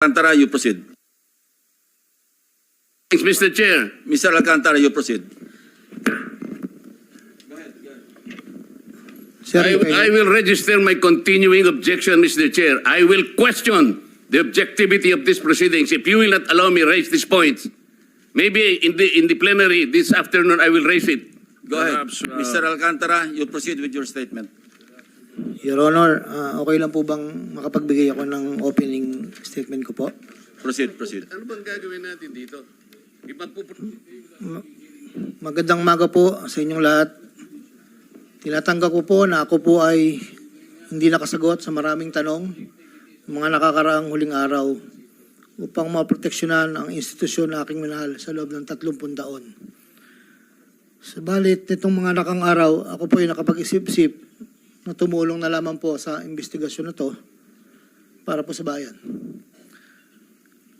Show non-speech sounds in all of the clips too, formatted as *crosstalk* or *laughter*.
Alcantara, you proceed. Thanks, Mr. Chair. Mr. Alcantara, you proceed. Sir, I, if I- I will register my continuing objection, Mr. Chair. I will question the objectivity of these proceedings if you will not allow me raise these points. Maybe in the in the plenary this afternoon I will raise it. Go ahead. Perhaps, uh, Mr. Alcantara, you proceed with your statement. Your Honor, ah, okay lang po bang makapagbigay ako ng opening statement ko po? Proceed, proceed. Ano bang gagawin natin dito? Ipagpupu- Magandang maga po sa inyong lahat. Tinatanggap ko po na ako po ay hindi nakasagot sa maraming tanong ng mga nakakaraang huling araw upang maproteksyonan ang institusyon na aking minahal sa loob ng 30 taon. Sabalit, nitong mga nakang araw, ako po ay nakapag-isip-isip na tumulong na lamang po sa investigasyon na to para po sa bayan.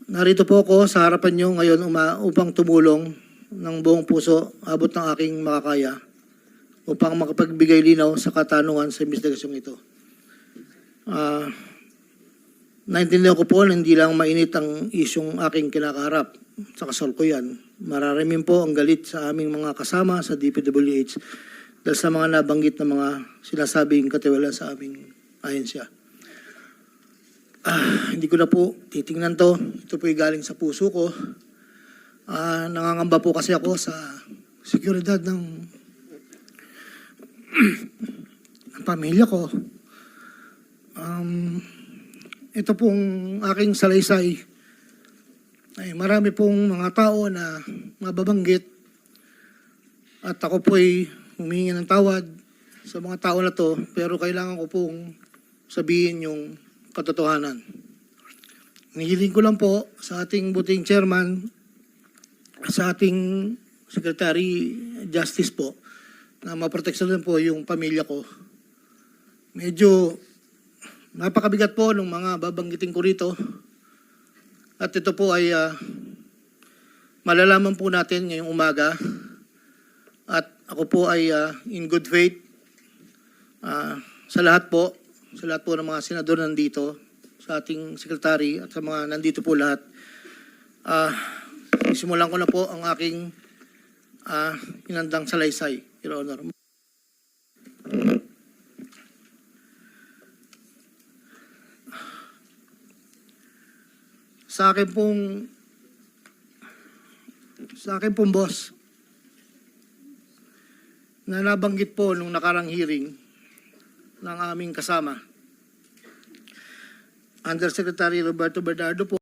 Narito po ako sa harapan nyo ngayon upang tumulong ng buong puso abot ng aking makakaya upang makapagbigay linaw sa katanungan sa investigasyong ito. Ah, naintindihan ko po na hindi lang mainit ang isyong aking kinakaharap sa kasalukuyan. Mararamin po ang galit sa aming mga kasama sa DPWH dahil sa mga nabanggit na mga sinasabing katiwala sa aming ahensya. Ah, hindi ko na po titingnan to. Ito po galing sa puso ko. Ah, nangangamba po kasi ako sa seguridad ng, *clears throat* ng pamilya ko. Um, ito pong aking salaysay ay marami pong mga tao na mababanggit at ako po ay humingi ng tawad sa mga tao na to pero kailangan ko pong sabihin yung katotohanan. Nihiling ko lang po sa ating buting chairman, sa ating secretary justice po, na maproteksyonan po yung pamilya ko. Medyo napakabigat po ng mga babanggitin ko rito. At ito po ay ah, malalaman po natin ngayong umaga. Ako po ay ah, in good faith ah, sa lahat po, sa lahat po ng mga senador nandito, sa ating sekretary at sa mga nandito po lahat. Ah, simulan ko na po ang aking ah, inandang salaysay, Your Honor. Sa akin pong sa akin pong boss na nabanggit po nung nakarang hearing ng aming kasama. Undersecretary Roberto Bernardo po